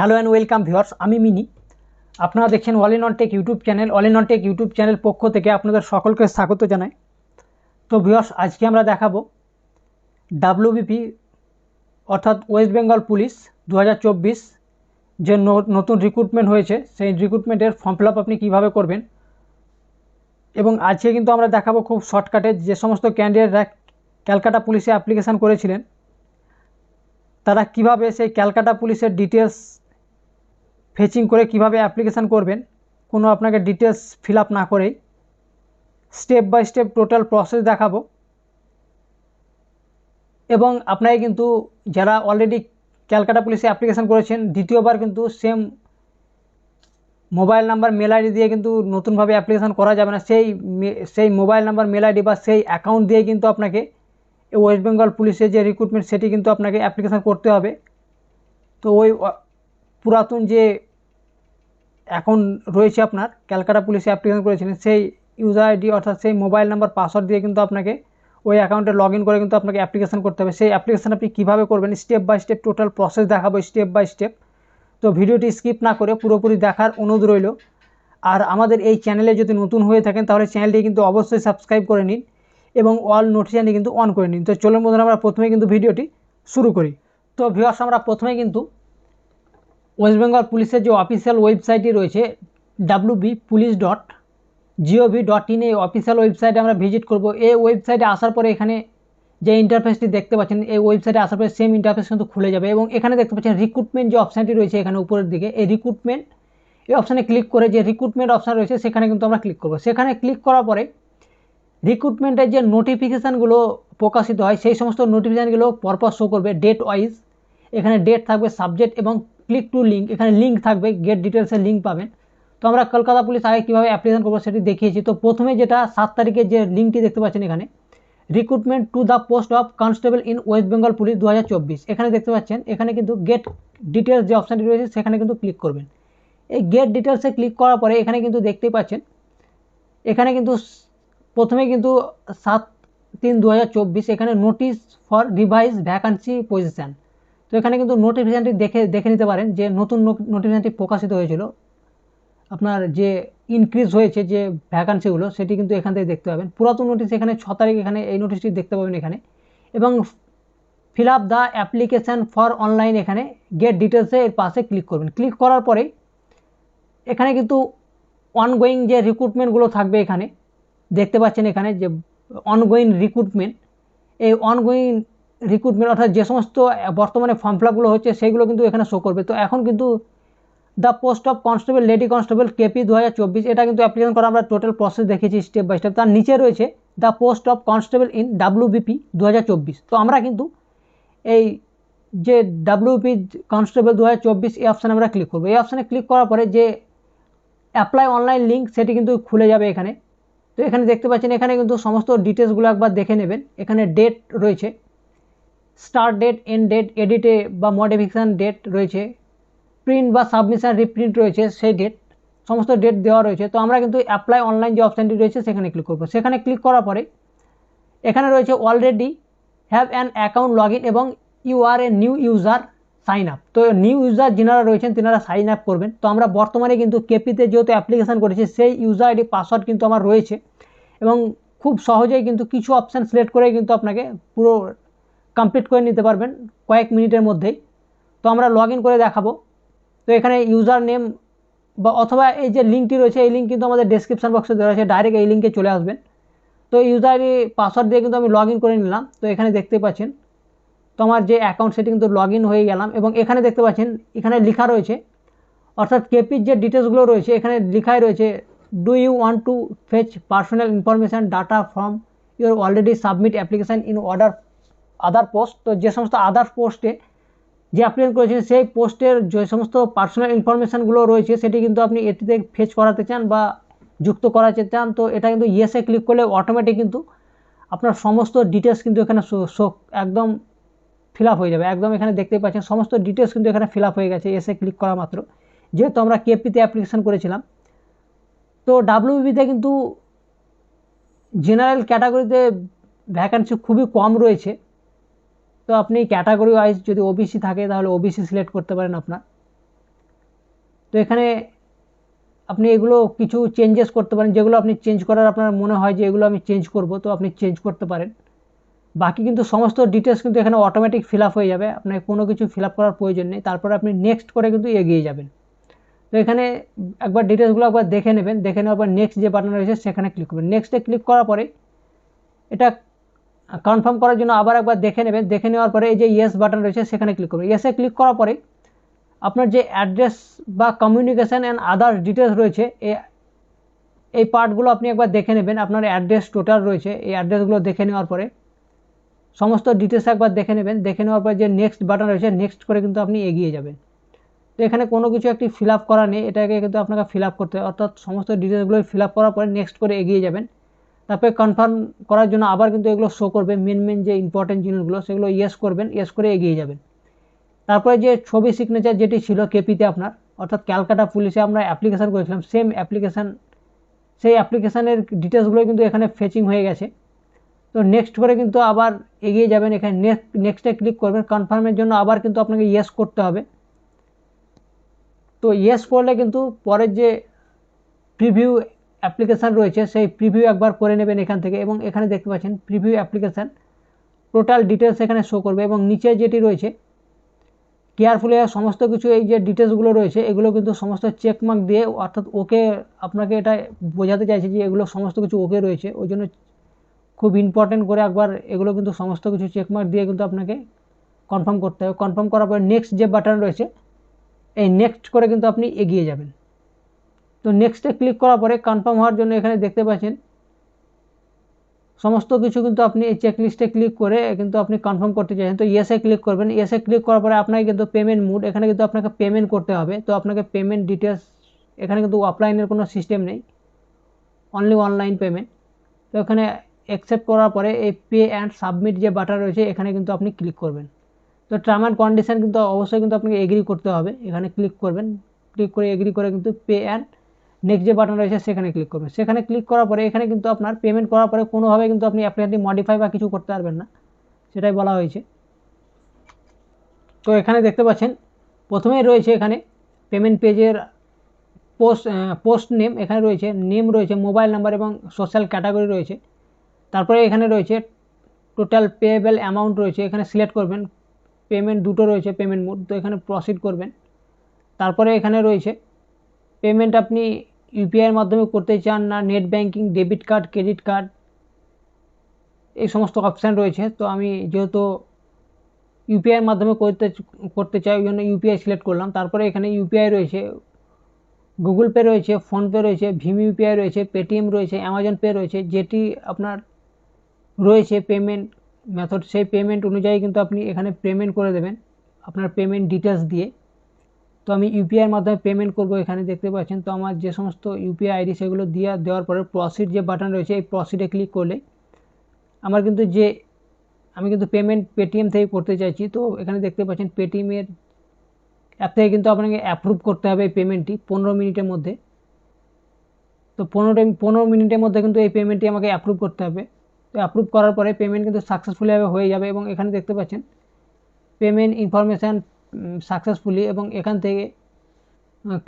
Hello and welcome viewers, আমি মিনি। আপনারা দেখছেন all in tech YouTube channel. All in tech YouTube channel পক্ষ থেকে আপনাদের সকলকে স্বাগত জানাই। তো ভিউয়ার্স, আজকে আমরা দেখাবো ডাব্লিউবিপি অর্থাৎ ওয়েস্ট বেঙ্গল পুলিশ দু হাজার চব্বিশ যে নতুন রিক্রুটমেন্ট হয়েছে, সেই রিক্রুটমেন্টের ফর্ম ফিল আপ আপনি কীভাবে করবেন? এবং আজকে কিন্তু আমরা দেখাবো খুব শর্টকাটে যে সমস্ত ক্যান্ডিডেটরা ক্যালকাটা পুলিশে অ্যাপ্লিকেশান করেছিলেন, তারা কীভাবে সেই ক্যালকাটা পুলিশের ডিটেলস ফেচিং করে কীভাবে অ্যাপ্লিকেশান করবেন, কোনো আপনাকে ডিটেলস ফিল আপ না করেই। Step by step total process দেখাবো। এবং আপনাকে কিন্তু যারা অলরেডি ক্যালকাটা পুলিশে অ্যাপ্লিকেশান করেছেন, দ্বিতীয়বার কিন্তু same mobile number mail ID দিয়ে কিন্তু নতুনভাবে অ্যাপ্লিকেশান করা যাবে না। সেই সেই মোবাইল নাম্বার মেল আইডি বা সেই অ্যাকাউন্ট দিয়ে কিন্তু আপনাকে ওয়েস্ট বেঙ্গল পুলিশের যে রিক্রুটমেন্ট সেটি কিন্তু আপনাকে অ্যাপ্লিকেশান করতে হবে। তো ওই পুরাতন যে এখন রয়েছে আপনার, ক্যালকাটা পুলিশে অ্যাপ্লিকেশন করেছিলেন, সেই ইউজার আইডি অর্থাৎ সেই মোবাইল নাম্বার পাসওয়ার্ড দিয়ে কিন্তু আপনাকে ওই অ্যাকাউন্টে লগ করে কিন্তু আপনাকে অ্যাপ্লিকেশন করতে হবে। সেই অ্যাপ্লিকেশন আপনি কীভাবে করবেন step by step total process দেখাবো স্টেপ বাই স্টেপ তো ভিডিওটি স্কিপ না করে পুরোপুরি দেখার অনুরোধ রইল। আর আমাদের এই চ্যানেলে যদি নতুন হয়ে থাকেন, তাহলে চ্যানেলটি কিন্তু অবশ্যই সাবস্ক্রাইব করে নিন এবং অল নোটিফিকেশানটি কিন্তু অন করে নিন। তো চলুন বন্ধুরা, আমরা প্রথমে কিন্তু ভিডিওটি শুরু করি। তো ভিওয়ার্স আমরা প্রথমে কিন্তু ওয়েস্ট বেঙ্গল পুলিশের যে অফিসিয়াল ওয়েবসাইটটি রয়েছে W police dot GOV dot in এই অফিসিয়াল ওয়েবসাইটে আমরা ভিজিট করব। এই ওয়েবসাইটে আসার পরে এখানে যে ইন্টারফেসটি দেখতে পাচ্ছেন, এই ওয়েবসাইটে আসার পরে সেম ইন্টারফেস কিন্তু খুলে যাবে এবং এখানে দেখতে পাচ্ছেন রিক্রুটমেন্ট যে অপশানটি রয়েছে এখানে উপরের দিকে, এই রিক্রুটমেন্ট এই অপশানে ক্লিক করে যে রিক্রুটমেন্ট অপশান রয়েছে, সেখানে কিন্তু আমরা ক্লিক করব। সেখানে ক্লিক করার পরে রিক্রুটমেন্টের যে নোটিফিকেশানগুলো প্রকাশিত হয়, সেই সমস্ত নোটিফিকেশানগুলো পরপর শো করবে ডেট ওয়াইজ এখানে ডেট থাকবে সাবজেক্ট এবং ক্লিক টু লিঙ্ক এখানে লিঙ্ক থাকবে গেট ডিটেলসের লিঙ্ক পাবেন। তো আমরা কলকাতা পুলিশ আগে কীভাবে অ্যাপ্লিকেশন করব সেটি দেখিয়েছি। তো প্রথমে যেটা সাত তারিখে যে লিঙ্কটি দেখতে পাচ্ছেন এখানে recruitment to the post of constable in West Bengal police দু হাজার চব্বিশ। এখানে দেখতে পাচ্ছেন, এখানে কিন্তু গেট ডিটেলস যে অপশানটি রয়েছে, সেখানে কিন্তু ক্লিক করবেন। এই গেট ডিটেলসে ক্লিক করার পরে এখানে কিন্তু দেখতেই পাচ্ছেন, এখানে কিন্তু প্রথমে কিন্তু সাত তিন দু এখানে notice for revise vacancy position তো এখানে কিন্তু নোটিফিকেশানটি দেখে দেখে নিতে পারেন যে নতুন নোটিফিকেশানটি প্রকাশিত হয়েছিল। আপনার যে ইনক্রিজ হয়েছে যে ভ্যাকান্সিগুলো সেটি কিন্তু এখান থেকে দেখতে পাবেন। পুরাতন নোটিশ এখানে ছ তারিখ এখানে এই নোটিশটি দেখতে পাবেন এখানে। এবং fill up the application for online এখানে গেট ডিটেলসে এর পাশে ক্লিক করবেন। ক্লিক করার পরেই এখানে কিন্তু অনগোয়িং যে রিক্রুটমেন্টগুলো থাকবে এখানে, দেখতে পাচ্ছেন এখানে যে অনগোয়িং রিক্রুটমেন্ট এই অনগোয়িং রিক্রুটমেন্ট অর্থাৎ যে সমস্ত বর্তমানে ফর্ম ফিল আপগুলো হচ্ছে সেইগুলো কিন্তু এখানে শো করবে। তো এখন কিন্তু the post of constable lady constable KP দু হাজার চব্বিশ, এটা কিন্তু অ্যাপ্লিকেশন করা আমরা টোটাল প্রসেস দেখেছি স্টেপ বাই স্টেপ তার নিচে রয়েছে the post of constable in WBP দু তো আমরা কিন্তু এই যে ডাব্লিউপি কনস্টেবল দু হাজার চব্বিশ, এই অপশানে আমরা ক্লিক করব। এই অপশানে ক্লিক করার পরে যে অ্যাপ্লাই অনলাইন লিঙ্ক সেটি কিন্তু খুলে যাবে এখানে। তো এখানে দেখতে পাচ্ছেন, এখানে কিন্তু সমস্ত ডিটেলসগুলো একবার দেখে নেবেন। এখানে ডেট রয়েছে। স্টার্ট ডেট, এন্ড ডেট, এডিটে বা মডিফিকেশান ডেট রয়েছে, প্রিন্ট বা সাবমিশন, রিপ্রিন্ট রয়েছে, সেই ডেট, সমস্ত ডেট দেওয়া রয়েছে। তো আমরা কিন্তু অ্যাপ্লাই অনলাইন যে অপশানটি রয়েছে, সেখানে ক্লিক করব। সেখানে ক্লিক করার পরে এখানে রয়েছে already have an account log in এবং you are a new user sign up তো নিউ ইউজার যিনারা রয়েছেন, তিনারা সাইন আপ করবেন। তো আমরা বর্তমানে কিন্তু কেপিতে যেহেতু অ্যাপ্লিকেশান করেছি, সেই ইউজার আইডি পাসওয়ার্ড কিন্তু আমার রয়েছে এবং খুব সহজেই কিন্তু কিছু অপশান সিলেক্ট করে কিন্তু আপনাকে পুরো কমপ্লিট করে নিতে পারবেন কয়েক মিনিটের মধ্যেই। তো আমরা লগ করে দেখাবো। তো এখানে ইউজার নেম বা অথবা এই যে লিঙ্কটি রয়েছে, এই লিঙ্ক কিন্তু আমাদের ডেসক্রিপশন বক্সে দেওয়া আছে ডাইরেক্ট এই লিঙ্কে চলে আসবেন। তো ইউজার আইডি পাসওয়ার্ড দিয়ে কিন্তু আমি লগ করে নিলাম। তো এখানে দেখতে পাচ্ছেন, তো আমার যে অ্যাকাউন্ট সেটি কিন্তু লগ হয়ে গেলাম এবং এখানে দেখতে পাচ্ছেন, এখানে লেখা রয়েছে, অর্থাৎ কেপির যে ডিটেলসগুলো রয়েছে, এখানে লেখাই রয়েছে do you want to fetch personal information data from your already submit application in order other post তো যে সমস্ত আদার পোস্টে যে অ্যাপ্লিকেশন করেছেন, সেই পোস্টের যে সমস্ত পার্সোনাল ইনফরমেশানগুলো রয়েছে, সেটি কিন্তু আপনি এটিতে ফেচ করাতে চান বা যুক্ত করাতে চান, তো এটা কিন্তু ইয়েসে ক্লিক করলে অটোমেটিক কিন্তু আপনার সমস্ত ডিটেলস কিন্তু এখানে একদম ফিল হয়ে যাবে। একদম এখানে দেখতে পাচ্ছেন, সমস্ত ডিটেলস কিন্তু এখানে ফিল হয়ে গেছে এসে ক্লিক করা মাত্র। যেহেতু আমরা কেপিতে অ্যাপ্লিকেশন করেছিলাম, তো ডাব্লিউবিতে কিন্তু জেনারেল ক্যাটাগরিতে ভ্যাকান্সি খুবই কম রয়েছে। তো আপনি ক্যাটাগরি ওয়াইজ যদি ওবিসি থাকে, তাহলে ওবিসি সিলেক্ট করতে পারেন আপনার। তো এখানে আপনি এগুলো কিছু চেঞ্জেস করতে পারেন, যেগুলো আপনি চেঞ্জ করার আপনার মনে হয় যে এগুলো আমি চেঞ্জ করব, তো আপনি চেঞ্জ করতে পারেন। বাকি কিন্তু সমস্ত ডিটেলস কিন্তু এখানে অটোমেটিক ফিল হয়ে যাবে, আপনাকে কোনো কিছু ফিল করার প্রয়োজন নেই। তারপরে আপনি নেক্সট করে কিন্তু এগিয়ে যাবেন। তো এখানে একবার ডিটেলসগুলো একবার দেখে নেবেন, দেখে নেওয়ার পর নেক্সট যে বাটন রয়েছে, সেখানে ক্লিক করবেন। নেক্সটে ক্লিক করার পরে এটা কনফার্ম করার জন্য আবার একবার দেখে নেবেন। দেখে নেওয়ার পরে এই যে ইয়েস বাটন রয়েছে, সেখানে ক্লিক করবেন। ইয়েসে ক্লিক করার পরে আপনার যে অ্যাড্রেস বা কমিউনিকেশান অ্যান্ড আদার ডিটেলস রয়েছে এই পার্টগুলো আপনি একবার দেখে নেবেন। আপনার অ্যাড্রেস টোটাল রয়েছে, এই অ্যাড্রেসগুলো দেখে নেওয়ার পরে সমস্ত ডিটেলস একবার দেখে নেবেন। দেখে নেওয়ার পর যে নেক্সট বাটন রয়েছে নেক্সট করে কিন্তু আপনি এগিয়ে যাবেন। তো এখানে কোনো কিছু একটি ফিল আপ করা নেই। এটাকে কিন্তু আপনাকে ফিল আপ করতে হবে। অর্থাৎ সমস্ত ডিটেলসগুলো ফিল আপ করার পরে নেক্সট করে এগিয়ে যাবেন। তারপরে কনফার্ম করার জন্য আবার কিন্তু এগুলো শো করবে মেন মেন যে ইম্পর্টেন্ট জিনিসগুলো সেগুলো ইয়েস করবেন ইয়েস করে এগিয়ে যাবেন। তারপরে যে ছবি সিগনেচার যেটি ছিল কেপিতে আপনার, অর্থাৎ ক্যালকাটা পুলিশে আমরা অ্যাপ্লিকেশান করেছিলাম সেম অ্যাপ্লিকেশান সেই অ্যাপ্লিকেশানের ডিটেলসগুলো কিন্তু এখানে ফেচিং হয়ে গেছে। তো নেক্সট করে কিন্তু আবার এগিয়ে যাবেন, এখানে নেক্সট নেক্সটে ক্লিক করবেন কনফার্মের জন্য আবার কিন্তু আপনাকে ইয়েস করতে হবে। তো ইয়েস করলে কিন্তু পরের যে প্রিভিউ অ্যাপ্লিকেশান রয়েছে, সেই প্রিভিউ একবার করে নেবেন এখান থেকে এবং এখানে দেখতে পাচ্ছেন প্রিভিউ অ্যাপ্লিকেশান টোটাল ডিটেলস এখানে শো করবে এবং নিচে যেটি রয়েছে কেয়ারফুলি সমস্ত কিছু এই যে ডিটেলসগুলো রয়েছে, এগুলো কিন্তু সমস্ত চেকমার্ক দিয়ে অর্থাৎ ওকে আপনাকে এটা বোঝাতে চাইছে যে এগুলো সমস্ত কিছু ওকে রয়েছে। ওই জন্য খুব ইম্পর্টেন্ট করে একবার এগুলো কিন্তু সমস্ত কিছু চেকমার্ক দিয়ে কিন্তু আপনাকে কনফার্ম করতে হবে। কনফার্ম করার পরে নেক্সট যে বাটন রয়েছে, এই নেক্সট করে কিন্তু আপনি এগিয়ে যাবেন। তো নেক্সটে ক্লিক করার পরে কনফার্ম হওয়ার জন্য এখানে দেখতে পাচ্ছেন, সমস্ত কিছু কিন্তু আপনি এই চেকলিস্টে ক্লিক করে কিন্তু আপনি কনফার্ম করতে চাইছেন। তো ইয়েসে ক্লিক করবেন। ইয়েসে ক্লিক করার পরে আপনাকে কিন্তু পেমেন্ট মুড এখানে কিন্তু আপনাকে পেমেন্ট করতে হবে। তো আপনাকে পেমেন্ট ডিটেলস এখানে কিন্তু অফলাইনের কোনো সিস্টেম নেই। অনলি অনলাইন পেমেন্ট তো এখানে অ্যাকসেপ্ট করার পরে এই পে অ্যান্ড সাবমিট যে বাটার রয়েছে, এখানে কিন্তু আপনি ক্লিক করবেন। তো টার্ম অ্যান্ড কন্ডিশন কিন্তু অবশ্যই কিন্তু আপনাকে এগ্রি করতে হবে। এখানে ক্লিক করবেন। ক্লিক করে এগ্রি করে কিন্তু পে অ্যান্ড নেক্সট যে বাটন রয়েছে সেখানে ক্লিক করবেন সেখানে ক্লিক করার পরে এখানে কিন্তু আপনার পেমেন্ট করার পরে কোনোভাবে কিন্তু আপনি অ্যাপ্লিকেশনটি মডিফাই বা কিছু করতে পারবেন না। সেটাই বলা হয়েছে। তো এখানে দেখতে পাচ্ছেন, প্রথমেই রয়েছে এখানে পেমেন্ট পেজের পোস্ট পোস্ট নেম এখানে রয়েছে নেম রয়েছে মোবাইল নাম্বার এবং সোশ্যাল ক্যাটাগরি রয়েছে। তারপরে এখানে রয়েছে টোটাল পেয়েবল অ্যামাউন্ট রয়েছে, এখানে সিলেক্ট করবেন। পেমেন্ট দুটো রয়েছে পেমেন্ট মোড তো এখানে প্রসিড করবেন। তারপরে এখানে রয়েছে পেমেন্ট আপনি ইউপিআইয়ের মাধ্যমে করতে চান না, net banking debit card, credit card, এই সমস্ত অপশান রয়েছে। তো আমি যেহেতু ইউপিআইয়ের মাধ্যমে করতে করতে চাই, ওই জন্য ইউপিআই সিলেক্ট করলাম। তারপরে এখানে ইউপিআই রয়েছে, গুগল পে রয়েছে, ফোনপে রয়েছে, ভিম ইউপিআই রয়েছে, পেটিএম রয়েছে, অ্যামাজন পে রয়েছে, যেটি আপনার রয়েছে পেমেন্ট মেথড সেই পেমেন্ট অনুযায়ী কিন্তু আপনি এখানে পেমেন্ট করে দেবেন, আপনার পেমেন্ট ডিটেলস দিয়ে। তো আমি ইউপিআইয়ের মাধ্যমে পেমেন্ট করব এখানে দেখতে পাচ্ছেন। তো আমার যে সমস্ত ইউপিআই আইডি সেগুলো দিয়ে দেওয়ার পরে প্রসিড যে বাটন রয়েছে, এই প্রসিডে ক্লিক করলে আমার কিন্তু যে, আমি কিন্তু পেমেন্ট পেটিএম থেকে করতে চাইছি। তো এখানে দেখতে পাচ্ছেন পেটিএমের অ্যাপ থেকে কিন্তু আপনাকে অ্যাপ্রুভ করতে হবে এই পেমেন্টটি পনেরো মিনিটের মধ্যে। তো পনেরো পনেরো মিনিটের মধ্যে কিন্তু এই পেমেন্টটি আমাকে অ্যাপ্রুভ করতে হবে। তো অ্যাপ্রুভ করার পরে পেমেন্ট কিন্তু সাকসেসফুলিভাবে হয়ে যাবে এবং এখানে দেখতে পাচ্ছেন পেমেন্ট ইনফরমেশান সাকসেসফুলি এবং এখান থেকে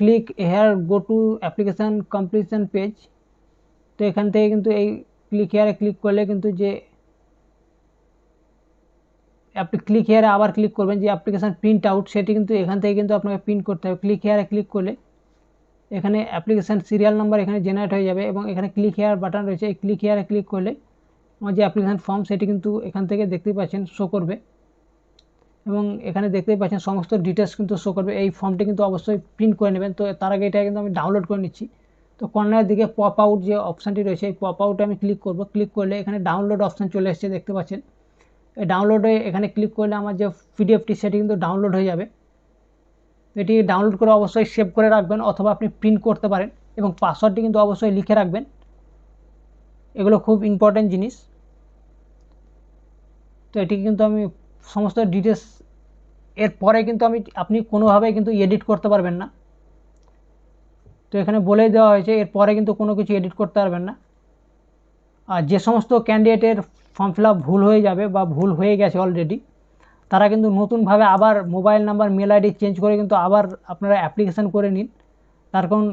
click here go to application completion page তো এখান থেকে কিন্তু এই ক্লিক হেয়ারে ক্লিক করলে কিন্তু যে, আপনি ক্লিক হেয়ারে আবার ক্লিক করবেন যে অ্যাপ্লিকেশান প্রিন্ট আউট সেটি কিন্তু এখান থেকে কিন্তু আপনাকে প্রিন্ট করতে হবে। ক্লিক হেয়ারে ক্লিক করলে এখানে অ্যাপ্লিকেশান সিরিয়াল নাম্বার এখানে জেনারেট হয়ে যাবে এবং এখানে ক্লিক হেয়ার বাটন রয়েছে। এই ক্লিক হেয়ারে ক্লিক করলে, আমার যে অ্যাপ্লিকেশান ফর্ম সেটি কিন্তু এখান থেকে দেখতেই পাচ্ছেন শো করবে। এবং এখানে দেখতেই পাচ্ছেন সমস্ত ডিটেলস কিন্তু শো করবে। এই ফর্মটি কিন্তু অবশ্যই প্রিন্ট করে নেবেন। তো তার আগে এটা কিন্তু আমি ডাউনলোড করে নিচ্ছি। তো কর্নারের দিকে পপ আউট যে অপশানটি রয়েছে, এই পপ আউটে আমি ক্লিক করব। ক্লিক করলে এখানে ডাউনলোড অপশান চলে এসেছে, দেখতে পাচ্ছেন। এই ডাউনলোডে এখানে ক্লিক করলে আমার যে পিডিএফটি সেটি কিন্তু ডাউনলোড হয়ে যাবে। এটি ডাউনলোড করে অবশ্যই সেভ করে রাখবেন অথবা আপনি প্রিন্ট করতে পারেন এবং পাসওয়ার্ডটি কিন্তু অবশ্যই লিখে রাখবেন। এগুলো খুব ইম্পর্ট্যান্ট জিনিস। তো এটি কিন্তু আমি সমস্ত ডিটেলস এর পরে কিন্তু আমি, আপনি কোনোভাবেই কিন্তু এডিট করতে পারবেন না। তো এখানে বলেই দেওয়া হয়েছে এরপরে কিন্তু কোনো কিছু এডিট করতে পারবেন না। আর যে সমস্ত ক্যান্ডিডেটের ফর্ম ফিল ভুল হয়ে যাবে বা ভুল হয়ে গেছে অলরেডি তারা কিন্তু নতুনভাবে আবার mobile number mail ID change করে কিন্তু আবার আপনারা অ্যাপ্লিকেশান করে নিন। তার কারণ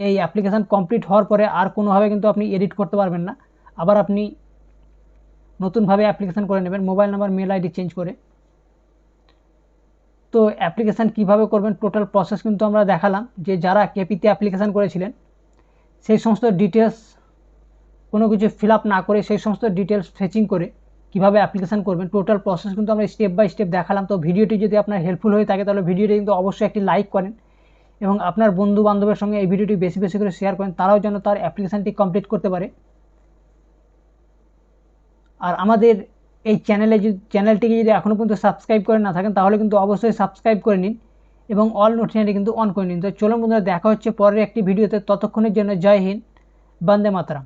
এই অ্যাপ্লিকেশান কমপ্লিট হওয়ার পরে আর কোনোভাবে কিন্তু আপনি এডিট করতে পারবেন না। আবার আপনি নতুনভাবে অ্যাপ্লিকেশান করে নেবেন mobile number mail ID change করে। তো অ্যাপ্লিকেশান কীভাবে করবেন টোটাল প্রসেস কিন্তু আমরা দেখালাম, যে যারা কেপিতে অ্যাপ্লিকেশান করেছিলেন, সেই সমস্ত ডিটেলস কোনো কিছু ফিল না করে সেই সমস্ত ডিটেলস ফেচিং করে কীভাবে অ্যাপ্লিকেশান করবেন টোটাল প্রসেস কিন্তু আমরা স্টেপ বাই স্টেপ দেখালাম। তো ভিডিওটি যদি আপনার হেল্পফুল হয়ে থাকে, তাহলে ভিডিওটি কিন্তু অবশ্যই একটি লাইক করেন এবং আপনার বন্ধু বান্ধবের সঙ্গে এই ভিডিওটি বেশি বেশি করে শেয়ার করেন, তারাও যেন তার অ্যাপ্লিকেশানটি কমপ্লিট করতে পারে। আর আমাদের এই চ্যানেলে যদি চ্যানেলটিকে যদি এখনও পর্যন্ত সাবস্ক্রাইব করে না থাকেন, তাহলে কিন্তু অবশ্যই সাবস্ক্রাইব করে নিন এবং অল নোটিফিকেশনটি কিন্তু অন করে নিন। তো চলুন বন্ধুরা, দেখা হচ্ছে পরের একটি ভিডিওতে। ততক্ষণের জন্য জয় হিন্দ, বন্দে মাতরম।